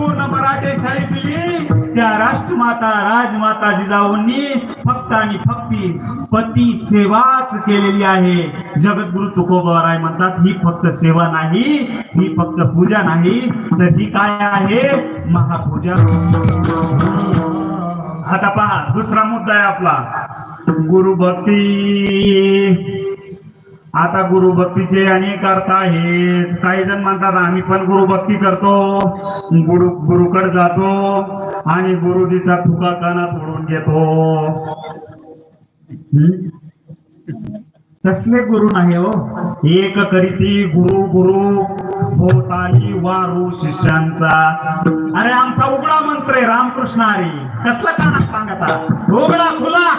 संपूर्ण मराठेशाही दिली. त्या राष्ट्रमाता राजमाता जिजाऊंनी फक्त आणि फक्ती पती सेवाच केलेली आहे. जगद्गुरु तुकोबाराय म्हणतात ही फक्त सेवा नाही ही फक्त पूजा नाही तर ही काय आहे? महापूजा. आता पहा दुसरा मुद्दा आहे आपला. गुरुभक्ती. आता गुरुभक्तीचे अनेक अर्थ आहेत. काही जण म्हणतात आम्ही पण गुरुभक्ती करतो. गुरु गुरुकडे जातो आणि गुरुजीचा तुका कानात ओढून घेतो. कसले गुरु नाही हो. एक करीती गुरु गुरु होताही वारू शिष्यांचा. अरे आमचा उघडा मंत्र आहे रामकृष्ण हरी. कसला कानात सांगता? उघडा खुला.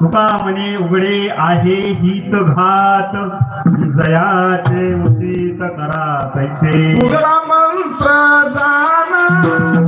तुका म्हणे उघडे आहे हित घात. जयाचे उचित करा पैसे. उघडा मंत्र जाना.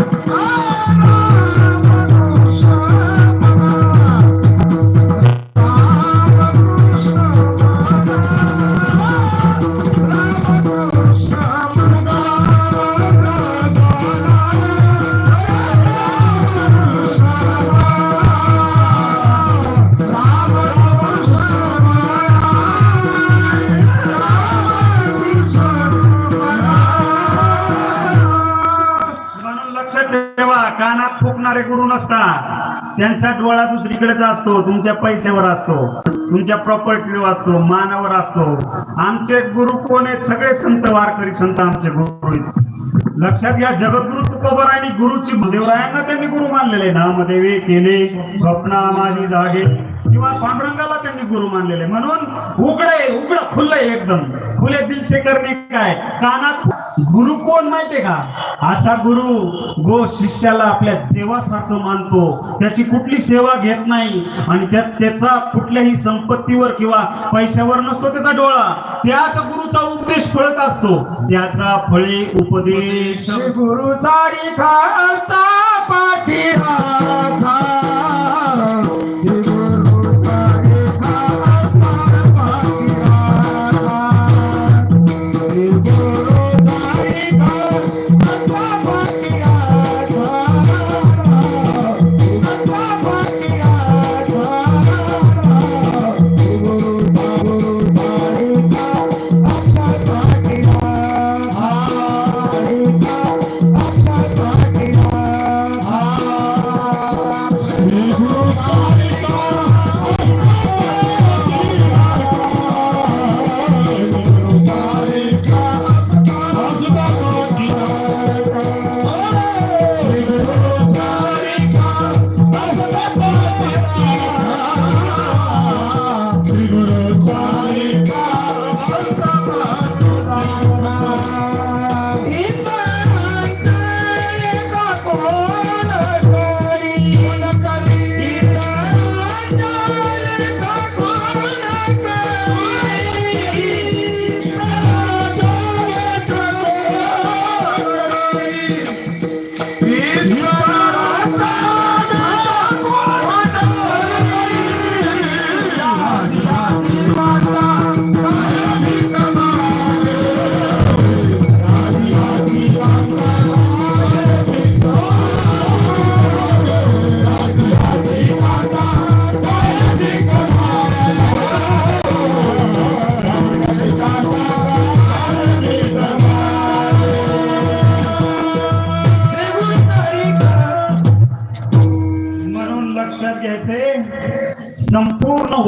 कानात फुकणारे गुरु नसतात. त्यांचा डोळा दुसरीकडेच असतो तुमच्या पैशावर असतो तुमच्या प्रॉपर्टीवर असतो मानावर असतो. आमचे गुरु कोण आहेत? सगळे संत वारकरी संत आमचे गुरु लक्षात घ्या जगद्गुरु तुकोबरायांनी गुरुची देवरायांना त्यांनी गुरु मानलेले. नामदेवे केले स्वप्ना माझी जागे किंवा पांडुरंगाला त्यांनी गुरु मानलेले. म्हणून उघडे उघड खुल्लंय एकदम. खुले दिलचे करणे काय? कानात गुरु कोण माहितीये का? असा गुरु गो शिष्याला आपल्या देवासारखं मानतो. त्याची कुठली सेवा घेत नाही. आणि त्याचा कुठल्याही संपत्तीवर किंवा पैशावर नसतो त्याचा डोळा. त्याच गुरुचा उपदेश फळत असतो. त्याचा फळे उपदेश श्री गुरु सारी खालता पाठी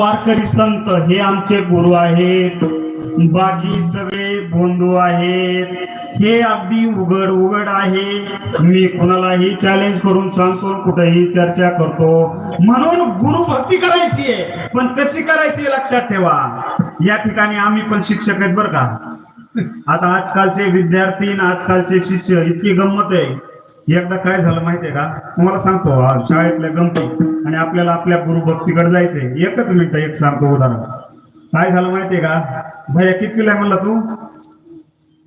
वारकरी संत हे आमचे गुरु आहेत. बाकी सगळे बोंधू आहेत. हे अगदी उघड उघड आहे. मी कोणालाही चॅलेंज करून सांगतो कुठेही चर्चा करतो. म्हणून गुरु भक्ती करायची आहे. पण कशी करायची लक्षात ठेवा. या ठिकाणी आम्ही पण शिक्षक आहेत बरं का. आता आजकालचे विद्यार्थी आणि आजकालचे शिष्य इतकी गंमत आहे. एकदा काय झालं माहितीये का? तुम्हाला सांगतो शाळेतल्या गमती आणि आपल्याला आपल्या गुरुभक्तीकडे जायचंय. एकच मिनिट एक सांगतो उदाहरण काय झालं माहितीये का? भैया कितवीला आहे म्हणला तू?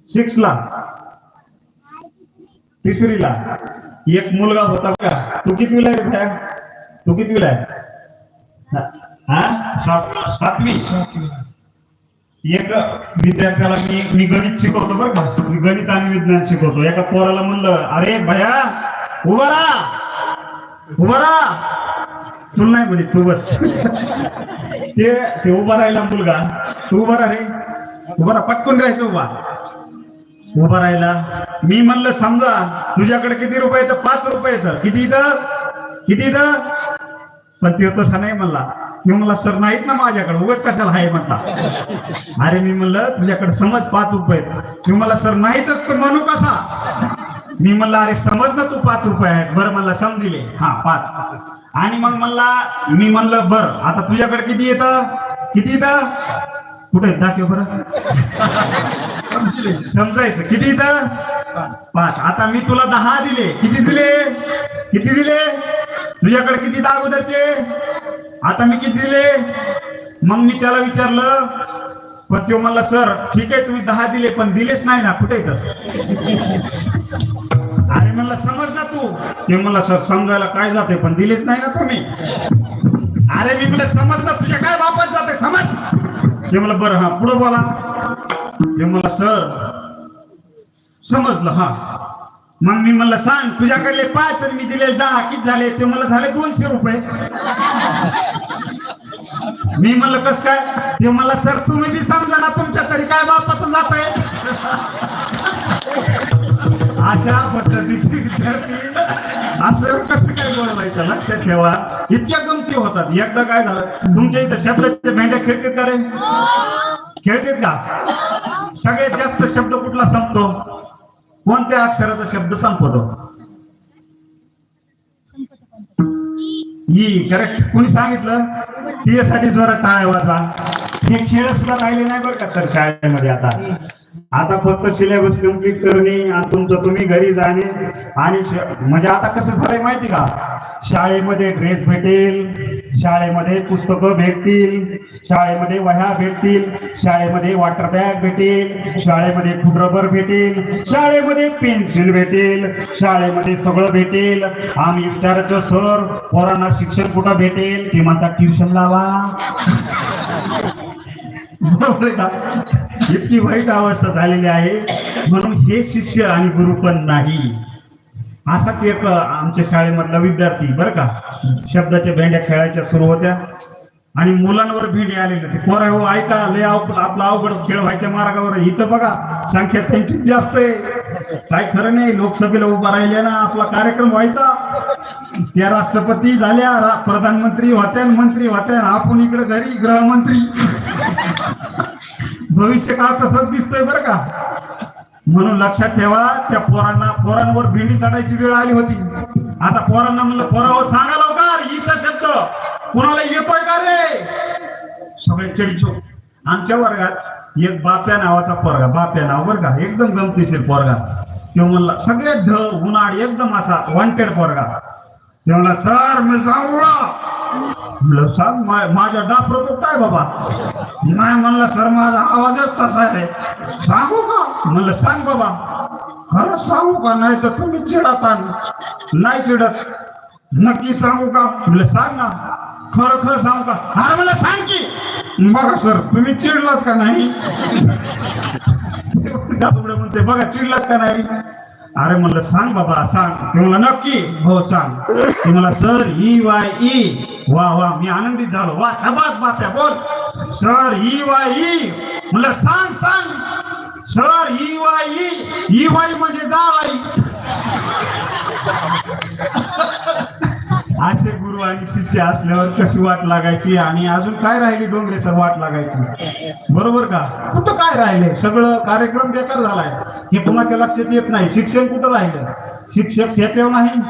सिक्सला तिसरीला. एक मुलगा होता का तू कितवीला आहे रे भैया? तू कितवीला आहे? हा? हा सात- सातवी. एक विद्यार्थ्याला मी मी गणित शिकवतो बरं का. मी गणित आणि विज्ञान शिकवतो. एका पोराला म्हणलं अरे भया उभा राहा. उभा राहा. तुला नाही म्हणे तू बस. ते ते उभा राहिला मुलगा. तू उभा राहा रे. उभा राहा पटकून राहायचं उभा. उभा राहिला. मी म्हणलं समजा तुझ्याकडे किती रुपये येतं पाच रुपये येतं किती इथं? किती इथं? पण ते तसं नाही म्हणला. मी म्हणला सर नाहीत ना माझ्याकडे उगाच कशाला आहे म्हणता अरे मी म्हणलं तुझ्याकडे समज पाच रुपये आहेत. मी म्हणला सर नाहीतच तर म्हणू कसा? मी म्हणलं अरे समज ना तू पाच रुपये आहेत. बरं म्हणला समजिले. हा पाच. आणि मग म्हणला मी म्हणलं बर आता तुझ्याकडे किती येतं? किती येतं? कुठे दाखव बरं. समजायचं. किती येत? पाच. आता मी तुला दहा दिले. किती दिले? किती दिले? तुझ्याकडे किती दहा अगोदरचे आता मी किती दिले? मग मी त्याला विचारलं पण तो म्हणला सर ठीक आहे तुम्ही दहा दिले पण दिलेच नाही ना कुठे तर अरे म्हणला समज ना तू. ते म्हणला सर समजायला काय जाते पण दिलेच नाही ना तुम्ही. अरे मी म्हणलं समज ना तुझ्या काय वापस जाते समज. ते म्हणलं बरं हा पुढं बोला. ते म्हणला सर समजलं हा. मग मी म्हणलं सांग तुझ्याकडले पाच आणि मी दिले दहा किती झाले? ते मला झाले दोनशे रुपये. मी म्हणलं कस काय? ते मला सर तुम्ही बी समजा ना तुमच्या तरी काय बापाचं जात आहे? अशा पद्धतीचे विद्यार्थी. असं कसं काय बोलवायचं? लक्षात ठेवा. इतक्या गमती होतात. एकदा काय झालं? तुमच्या इथं शब्दाच्या भेंड्या खेळतात का रे? खेळतात का? सगळ्यात जास्त शब्द कुठला संपतो? कोणत्या अक्षराचा शब्द संपतो? ई करेक्ट कोणी सांगितलं? त्यासाठी जरा टाळ्या वाजवा. हे खेळ सुद्धा राहिले नाही बरं का सर शाळेमध्ये आता. आता फक्त सिलेबस कंप्लीट करणे आणि तुमचं तुम्ही घरी जाणे आणि म्हणजे आता कसं झालंय माहिती का? शाळेमध्ये ड्रेस भेटेल शाळेमध्ये पुस्तकं भेटतील शाळेमध्ये वह्या भेटतील शाळेमध्ये वॉटर बॅग भेटेल शाळेमध्ये फुट रबर भेटेल शाळेमध्ये पेन्सिल भेटेल शाळेमध्ये सगळं भेटेल. आम्ही विचारायचो सर पोरांना शिक्षण कुठं भेटेल? ते म्हणतात ट्युशन लावा. इतकी वाईट अवस्था झालेली आहे. म्हणून हे शिष्य आणि गुरु पण नाही. असाच एक आमच्या शाळेमधला विद्यार्थी बरं का शब्दाच्या भेंड्या खेळायच्या सुरू होत्या. आणि मुलांवर भेंडी आलेली ते पोरा हो ऐका लय आपला अवघड खेळ व्हायच्या मार्गावर. इथं बघा संख्या त्यांची जास्त आहे. काय खरं नाही लोकसभेला उभा राहिले ना आपला कार्यक्रम व्हायचा. त्या राष्ट्रपती झाल्या रा- प्रधानमंत्री होत्या मंत्री होत्या आपण इकडे घरी गृहमंत्री. भविष्य काळ तसंच दिसतोय बरं का. म्हणून लक्षात ठेवा त्या पोरांना पोरांवर भेंडी चढायची वेळ आली होती. आता पोरांना म्हणलं पोरावर हो, सांगा लवकर हिचा शब्द. कुणाला येतोय का रे? सगळे चिडचो. आमच्या वर्गात एक बाप्या नावाचा पोरगा बाप्या नाव बरं का एकदम गमतीशीर पोरगा. तो म्हणला सगळे ध उन्हाळ एकदम असा वॉन्टेड पोरगा. ते म्हणला सर मी सांगू सर म्हणलं मा- माझ्या डापरतो काय बाबा? नाही म्हणलं सर माझा आवाजच तसा आहे. सांगू का? म्हणलं सांग बाबा. खरं सांगू का? नाही तर तुम्ही चिडता नाही चिडत. नक्की सांगू का? म्हणलं सांग ना. खरं खरं सांग का? हा मला सांग की. बघा सर तुम्ही चिडलात का नाही? म्हणते बघा चिडलात का नाही? अरे म्हणलं सांग बाबा सांग. म्हणलं नक्की. हो सांग. ते मला सर ई वाय ई. वा वा मी आनंदित झालो. वा शबास बाप्या बोल. Sir E Y E. म्हणलं सांग सांग. Sir E Y E. E Y म्हणजे जा आई. असे गुरु आणि शिष्य असल्यावर कशी वाट लागायची आणि अजून काय राहिली डोंगरे सर वाट लागायची? बरोबर का? कुठं काय राहिले? सगळं कार्यक्रम बेकार झालाय. हे कुणाच्या लक्षात येत नाही. शिक्षण कुठं राहिलं? शिक्षक ठेपेव नाही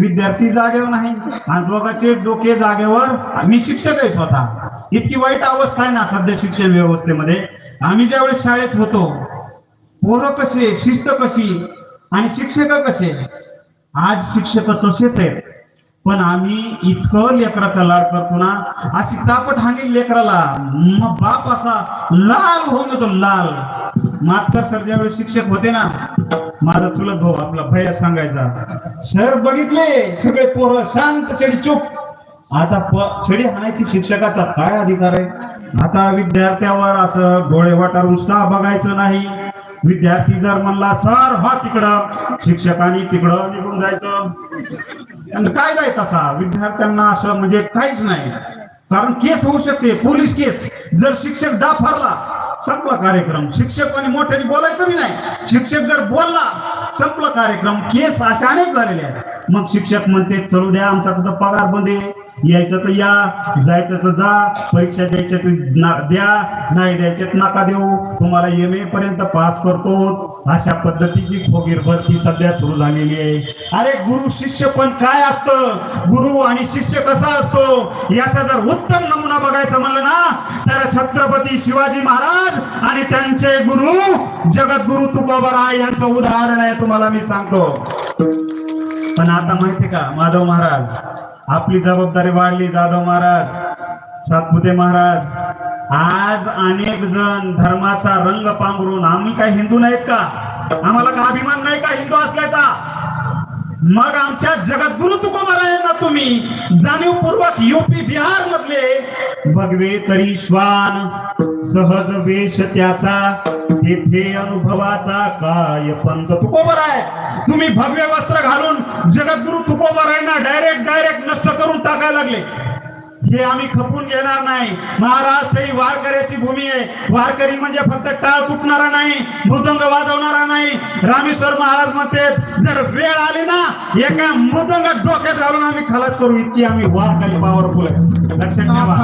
विद्यार्थी जागेवर नाही. आणि दोघांचे डोके जागेवर मी शिक्षक आहे स्वतः. इतकी वाईट अवस्था आहे ना सध्या शिक्षण व्यवस्थेमध्ये. आम्ही ज्यावेळेस शाळेत होतो पोरं कसे शिस्त कशी आणि शिक्षक कसे? आज शिक्षक तसेच आहेत. पण आम्ही इतकं लेकराचा लाड करतो ना अशी चापट हानी लेकराला. मग बाप असा लाल होऊन येतो लाल. मातकर सर ज्यावेळेस शिक्षक होते ना माझा चुलत भाऊ आपला भैया सांगायचा सर बघितले? सगळे पोरं शांत चेडी चूप. आता प- छडी हाणायची शिक्षकाचा काय अधिकार आहे? आता विद्यार्थ्यावर असं डोळे वाटारून सुद्धा बघायचं नाही? विद्यार्थी जर म्हणला सर हा तिकडं. शिक्षकांनी तिकडं निघून जायचं. आणि काय जाय तसा विद्यार्थ्यांना असं म्हणजे काहीच नाही. कारण केस होऊ शकते पोलीस केस. जर शिक्षक डाफारला संपला कार्यक्रम. शिक्षक आणि मोठ्याने बोलायचं नाही. शिक्षक जर बोलला संपला कार्यक्रम. केस अशा अनेक झालेले आहेत. मग शिक्षक म्हणते चलू द्या आमचा तुझा पगार बंद यायचं तर या जायचं तर जा. परीक्षा द्यायच्या तर द्या. नाही द्यायच्यात नका देऊ. तुम्हाला एम ए पर्यंत पास करतो. अशा पद्धतीची खोगीर भरती सध्या सुरू झालेली आहे. अरे गुरु शिष्य पण काय असतं? गुरु आणि शिष्य कसा असतो? याचा जर उत्तम नमुना बघायचा म्हणलं ना तर छत्रपती शिवाजी महाराज आणि त्यांचे गुरु जगद्गुरु तुकोबराय यांचं उदाहरण आहे. तुम्हाला मी सांगतो. पण आता माहिती का माधव महाराज आपली जबाबदारी वाढली जाधव महाराज सातपुते महाराज. आज अनेक जण धर्माचा रंग पांघरून आम्ही काय हिंदू नाहीत का? आम्हाला का अभिमान नाही का हिंदू असल्याचा? मग आमच्या जगद्गुरु तुकोबारायांना तुम्ही जाणीवपूर्वक युपी बिहार मधले भगवे तरी श्वान. सहज वेश त्याचा तेथे अनुभवाचा काय पंत? तुकोबर आहे तुम्ही भव्य वस्त्र घालून जगद्गुरु तुकोबारायांना डायरेक्ट डायरेक्ट नष्ट करून टाकायला लागले. हे आम्ही खपून घेणार नाही. महाराष्ट्र ही वारकऱ्याची भूमी आहे. वारकरी म्हणजे फक्त टाळ कुटणारा नाही मृदंग वाजवणारा नाही. रामेश्वर महाराज म्हणते जर वेळ आली ना एका मृदंग डोक्यात घालून आम्ही खलास करू इतकी आम्ही वारकरी पावरफुल आहे. लक्षात ठेवा.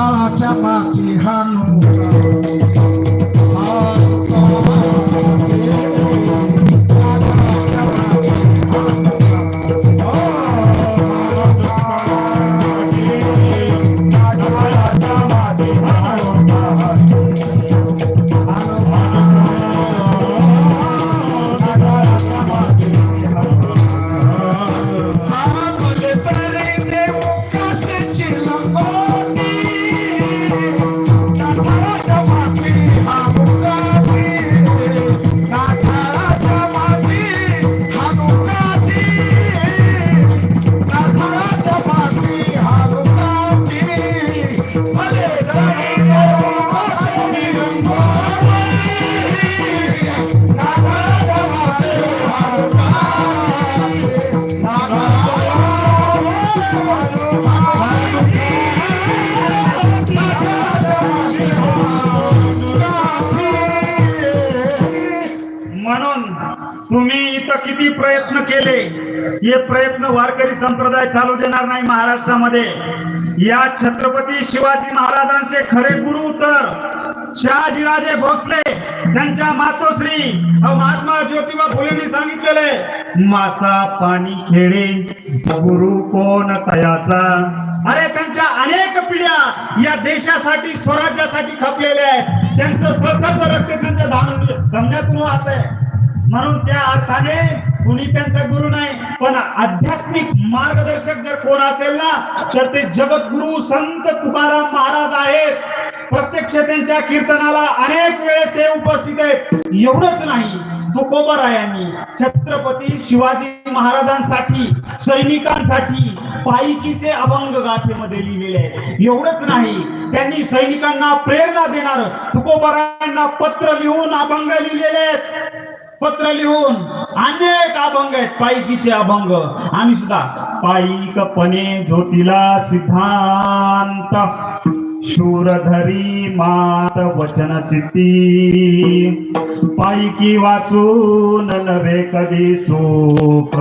केले. हे प्रयत्न वारकरी संप्रदाय चालू देणार नाही महाराष्ट्रामध्ये. या छत्रपती शिवाजी महाराजांचे खरे गुरु तर शहाजीराजे भोसले त्यांच्या मातोश्री. महात्मा ज्योतिबा फुलेंनी सांगितलेले मासा पाणी खेळे गुरु कोण तयाचा? अरे त्यांच्या अनेक पिढ्या या देशासाठी स्वराज्यासाठी खपलेल्या आहेत. त्यांचं सळसळतं रक्त त्यांच्या धान धमण्यातून वाहत आहे म्हणून त्या अर्थाने कुणी त्यांचा गुरु नाही पण आध्यात्मिक मार्गदर्शक जर कोण असेल ना तर ते जगद्गुरु संत तुकाराम महाराज आहेत. प्रत्यक्ष त्यांच्या कीर्तनाला अनेक वेळेस ते उपस्थित आहेत. एवढंच नाही तुकोबरायांनी छत्रपती शिवाजी महाराजांसाठी सैनिकांसाठी पायकीचे अभंग गाथेमध्ये लिहिलेले आहेत. एवढंच नाही त्यांनी सैनिकांना प्रेरणा देणार तुकोबरायांना पत्र लिहून अभंग लिहिलेले आहेत. पत्र लिहून अनेक अभंग आहेत. पायकीचे अभंग. आम्ही सुद्धा पायिकपणे ज्योतीला सिद्धांत. शूरधरी मात वचन चित्ती. पायकी वाचून नव्हे कधी सुख.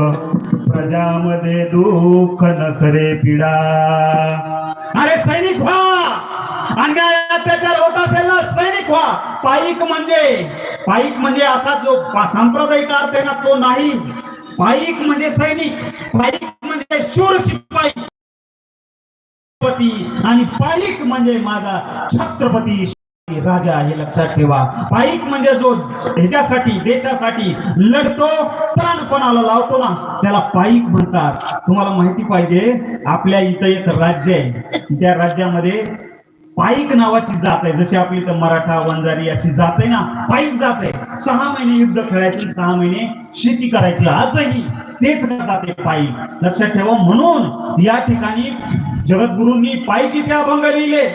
प्रजामध्ये दुःख नसरे पिडा. अरे सैनिक व्हा अन्याय अत्याचार होत असेल ना सैनिक व्हा. पायिक म्हणजे पाईक म्हणजे असा जो सांप्रदायिक अर्थ आहे ना तो नाही. पाईक म्हणजे सैनिक पाईक म्हणजे शूर शिपाई आणि पाईक म्हणजे माझा छत्रपती राजा हे लक्षात ठेवा. पायिक म्हणजे जो ह्याच्यासाठी देशासाठी लढतो प्राण कोणाला लावतो ना त्याला पायिक म्हणतात. तुम्हाला माहिती पाहिजे आपल्या इथं एक राज्य आहे. त्या राज्यामध्ये पाईक नावाची जात आहे. जशी आपली तर मराठा वंजारी अशी जात आहे ना पाईक जात आहे. सहा महिने युद्ध खेळायचे सहा महिने शेती करायची. आजही तेच करतात ते पाईक. लक्षात ठेवा म्हणून या ठिकाणी जगद्गुरूंनी पायकीचे अभंग लिहिले.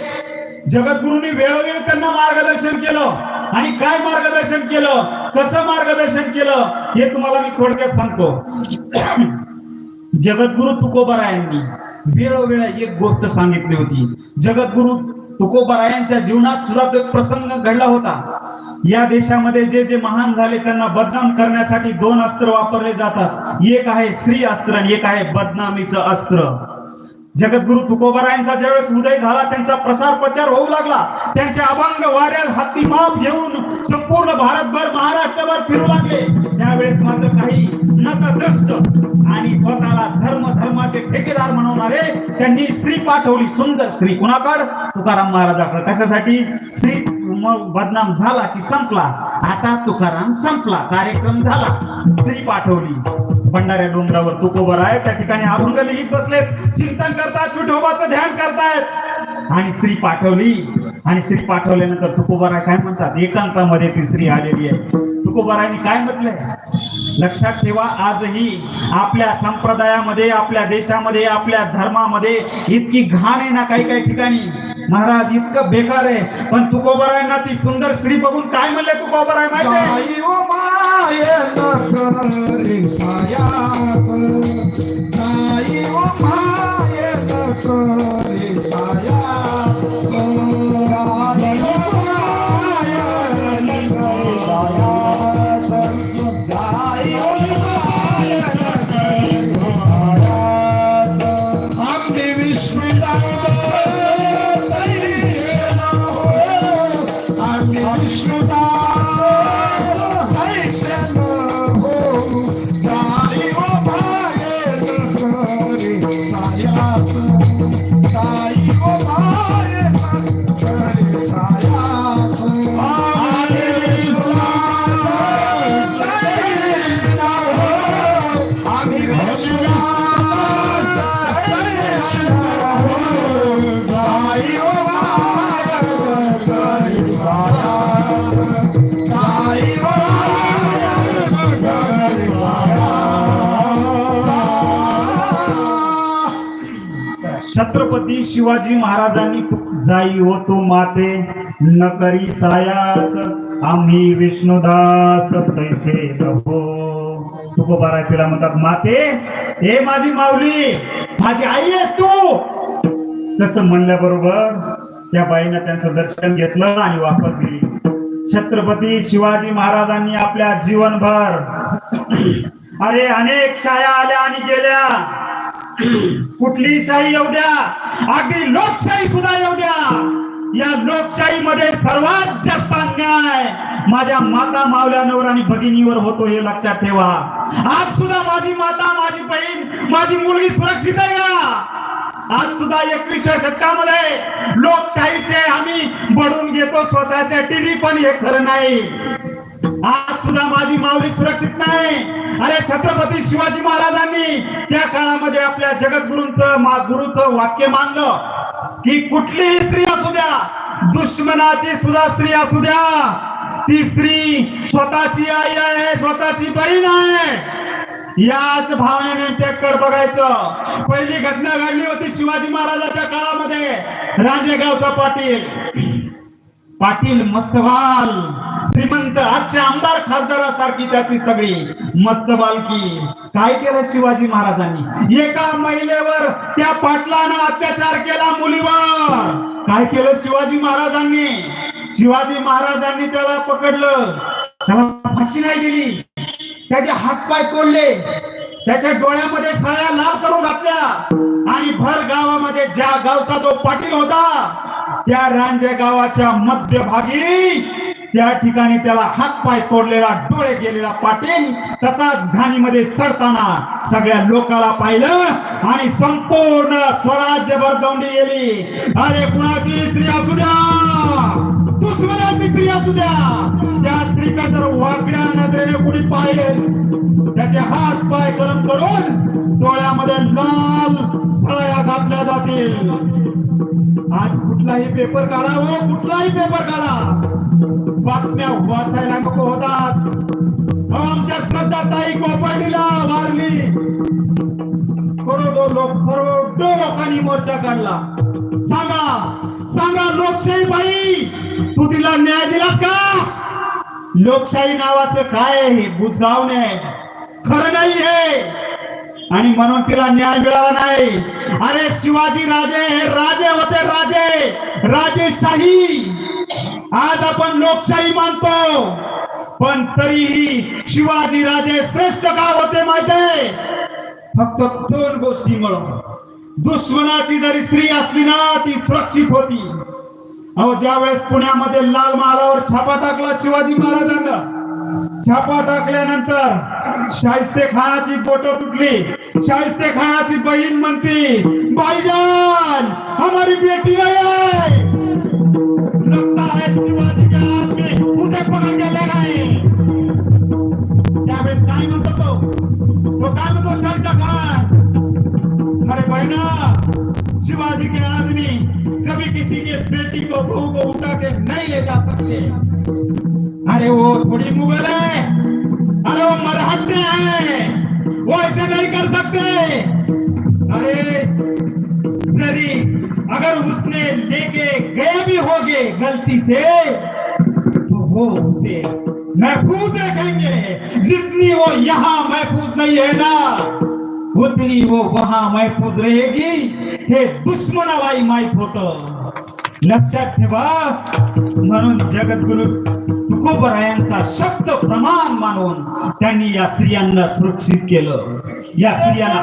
जगद्गुरूंनी वेळोवेळी त्यांना मार्गदर्शन केलं. आणि काय मार्गदर्शन केलं? कसं मार्गदर्शन केलं? हे तुम्हाला मी थोडक्यात सांगतो. जगद्गुरु तुकोबरायांनी वेळोवेळा एक गोष्ट सांगितली होती. जगद्गुरु तुकोबरायांच्या जीवनात सुद्धा तो एक प्रसंग घडला होता. या देशामध्ये जे जे महान झाले त्यांना बदनाम करण्यासाठी दोन अस्त्र वापरले जातात. एक आहे स्त्री अस्त्र आणि एक आहे बदनामीचं अस्त्र. जगद्गुरु तुकोबरायांचा ज्यावेळेस उदय झाला त्यांचा प्रसार प्रचार होऊ लागला. त्यांचे अभंग वाऱ्यात हाती माप घेऊन संपूर्ण भारतभर महाराष्ट्रभर फिरू लागले. त्यावेळेस मात्र काही नतद्रष्ट आणि स्वतःला धर्म धर्माचे ठेकेदार म्हणवणारे त्यांनी स्त्री पाठवली सुंदर स्त्री कुणाकड? तुकाराम महाराजाकडे. कशासाठी? स्त्री मग बदनाम झाला की संपला. आता तुकाराम संपला. कार्यक्रम झाला. स्त्री पाठवली. भंडाऱ्या डोंगरावर तुकोबर आहे त्या ठिकाणी अभंग लिहित बसलेत चिंतन करतात विठोबाचं ध्यान करतायत. आणि स्त्री पाठवली. आणि स्त्री पाठवल्यानंतर तुकोबराय काय म्हणतात? एकांतामध्ये ती स्त्री आलेली आहे. तुकोबरायांनी काय म्हटलंय? लक्षात ठेवा आजही आपल्या संप्रदायामध्ये आपल्या देशामध्ये आपल्या धर्मामध्ये इतकी घाण आहे ना काही काही ठिकाणी. महाराज इतकं बेकार आहे. पण तुकोबरायांना ती सुंदर स्त्री बघून काय म्हणले तुकोबराय माहिती छत्रपती शिवाजी महाराजांनी जाई होतो माते न करी सायास. आम्ही विष्णुदास पैसे नभो तुकोबाराय तिला म्हणतात माते हे माझी माऊली माझी आई आहेस तू. तसं म्हणल्याबरोबर त्या बाईनं त्यांचं दर्शन घेतलं आणि वापस गेली. छत्रपती शिवाजी महाराजांनी आपल्या जीवनभर अरे अनेक शाया आल्या आणि गेल्या. कुठली शाही येऊ द्या अगदी लोकशाही सुद्धा येऊ द्या या लोकशाहीमध्ये सर्वात जास्त अन्याय माझ्या माता मावल्या नवर आणि भगिनीवर होतो हे लक्षात ठेवा. आज सुद्धा माझी माता माझी बहीण माझी मुलगी सुरक्षित आहे का? आज सुद्धा एकविसव्या शतकामध्ये लोकशाहीचे आम्ही बडून घेतो स्वतःच्या टीव्ही पण हे खरं नाही. आज सुद्धा माझी माऊली सुरक्षित नाही. अरे छत्रपती शिवाजी महाराजांनी त्या काळामध्ये आपल्या जगद्गुरूंच मा गुरुचं वाक्य मानलं की कुठलीही स्त्री असू द्या दुश्मनाची सुद्धा स्त्री असू द्या. ती स्त्री स्वतःची आई आहे स्वतःची बहीण आहे. याच भावनेने टेक्कर बघायचं. पहिली घटना घडली होती शिवाजी महाराजाच्या काळामध्ये. रांजेगावचा पाटील. पाटील मस्तवाल. श्रीमंत आजच्या आमदार खासदारासारखी त्याची सगळी मस्त बालकी. काय केलं शिवाजी महाराजांनी? एका महिलेवर त्या पाटलानं अत्याचार केला मुलीवर. काय केलं शिवाजी महाराजांनी? शिवाजी महाराजांनी त्याला पकडलं. त्याला फाशी नाही दिली. त्याचे हात पाय तोडले. त्याच्या डोळ्यामध्ये सळ्या लाल करून घातल्या. आणि भर गावामध्ये ज्या गावचा तो पाटील होता त्या रांजे गावाच्या मध्यभागी त्या ठिकाणी त्याला हात पाय तोडलेला डोळे गेलेला पाटील तसाच घाणीमध्ये सडताना सगळ्या लोकाला पाहिलं आणि संपूर्ण स्वराज्य बरदौंडी गेली. अरे कुणाची स्त्री असू द्या? दुश्मनाची स्त्री असू द्या. त्या स्त्रीकडे जर वाकड्या नजरेने कुणी पाहिले. त्याचे हात पाय गरम करून डोळ्यामध्ये लाल सळया घातल्या जातील. आज कुठलाही पेपर काढा हो कुठलाही पेपर काढा. बातम्या वाचायला नको होतात. हो, आमच्या श्रद्धा ताई कोपाडीला वारली. लोक करोडो लोकांनी मोर्चा काढला. सांगा सांगा लोकशाही बाई तू तिला न्याय दिलास का? लोकशाही नावाचं काय आहे? हे बुजगावणे खरं नाही हे आणि म्हणून तिला न्याय मिळाला नाही. अरे शिवाजी राजे हे राजे होते राजे. राजेशाही आज आपण लोकशाही मानतो. पण तरीही शिवाजी राजे श्रेष्ठ का होते माहिते फक्त दोन गोष्टीमुळं दुश्मनाची जरी स्त्री असली ना ती सुरक्षित होती. अहो ज्या वेळेस पुण्यामध्ये लाल महालावर छापा टाकला शिवाजी महाराजांना छापा टाकल्यानंतर शाहिस्ते खानाची बोट तुटली. शाहिस्ते खानाची बहीण म्हणती, भाईजान, हमारी बेटी आहे शिवाजी उसे पकड़ के तो? तो खान, अरे बहना शिवाजी के आदमी कभी किसी के बेटी को, बहू को उठा के नहीं ले जा सकते. अरे वो थोड़ी मुगल है। अरे वो मरहटे हैं। वो ऐसे नहीं कर सकते। अरे जरी अगर उसने लेके गए भी होगे गलती से तो वो उसे महफूज रखेंगे। जितनी वो यहाँ महफूज नहीं है ना उतनी वो वहां महफूज रहेगी। हे दुश्मनालाही माहीत होत लक्षात ठेवा म्हणून जगद्गुरु तुकोबरायांचा शब्द प्रमाण मानून त्यांनी या स्त्रियांना सुरक्षित केलं. या स्त्रियांना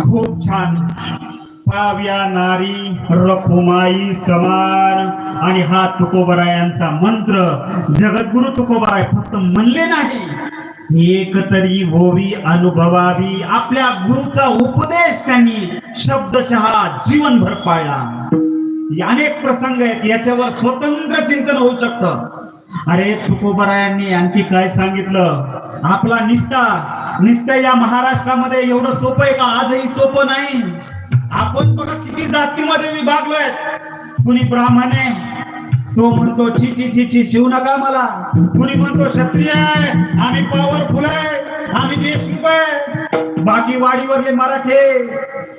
खूप छान. पाव्या नारी रखुमाई समान. आणि हा तुकोबरायांचा मंत्र. जगद्गुरु तुकोबराय फक्त म्हणले नाही. एक तरी होवी अनुभवावी. आपल्या गुरुचा उपदेश त्यांनी शब्दशः जीवनभर पाळला. अनेक प्रसंग आहेत याच्यावर स्वतंत्र चिंतन होऊ शकतं. अरे तुकोबरायांनी आणखी काय सांगितलं? आपला निस्ता नुसतं या महाराष्ट्रामध्ये एवढं सोपं आहे का? आजही सोपं नाही. आपण बघा किती जातीमध्ये विभागलोय कुणी ब्राह्मण आहे तो म्हणतो छी छी छी छी शिव नका मला. कुणी म्हणतो क्षत्रिय आहे आम्ही पॉवरफुल आहे आम्ही देशमुख आहे. बाकी वाडीवरले मराठे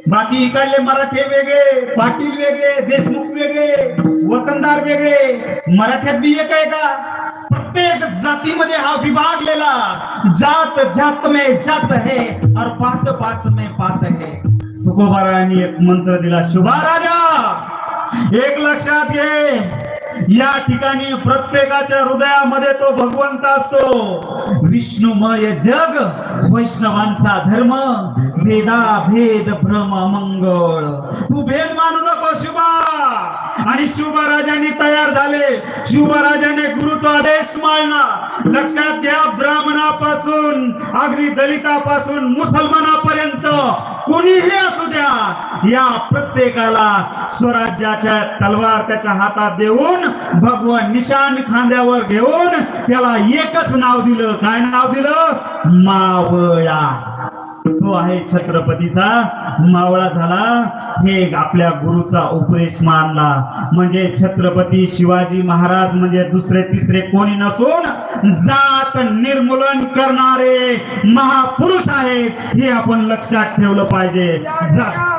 बाकी इकडले मराठे वेगळे पाटील वेगळे देशमुख वेगळे वतनदार वेगळे. मराठ्यात बी एक आहे का? प्रत्येक जातीमध्ये हा विभागलेला जात जात में जात है और पात पात में पात है. तुकोबारायांनी एक मंत्र दिला शुभा राजा एक लक्षात घे. या ठिकाणी प्रत्येकाच्या हृदयामध्ये तो भगवंत असतो. विष्णुमय जग वैष्णवांचा धर्म भेदा भेद भ्रम मंगळ. तू भेद मानू नको शुभा. आणि शिवमहाराजांनी तयार झाले. शिवराजाने गुरुचा आदेश मांडला. लक्षात घ्या ब्राह्मणापासून अगदी दलितापासून मुसलमानापर्यंत कोणीही असू द्या या प्रत्येकाला स्वराज्याच्या तलवार त्याच्या हातात देऊन भगवान निशान खांद्यावर घेऊन त्याला एकच नाव दिलं. काय नाव दिलं? मावळा. तो आहे छत्रपतीचा मावळा झाला. हे आपल्या गुरुचा उपदेश मानला. म्हणजे छत्रपती शिवाजी महाराज म्हणजे दुसरे तिसरे कोणी नसून जात निर्मूलन करणारे महापुरुष आहेत. हे आपण लक्षात ठेवलं पाहिजे. जात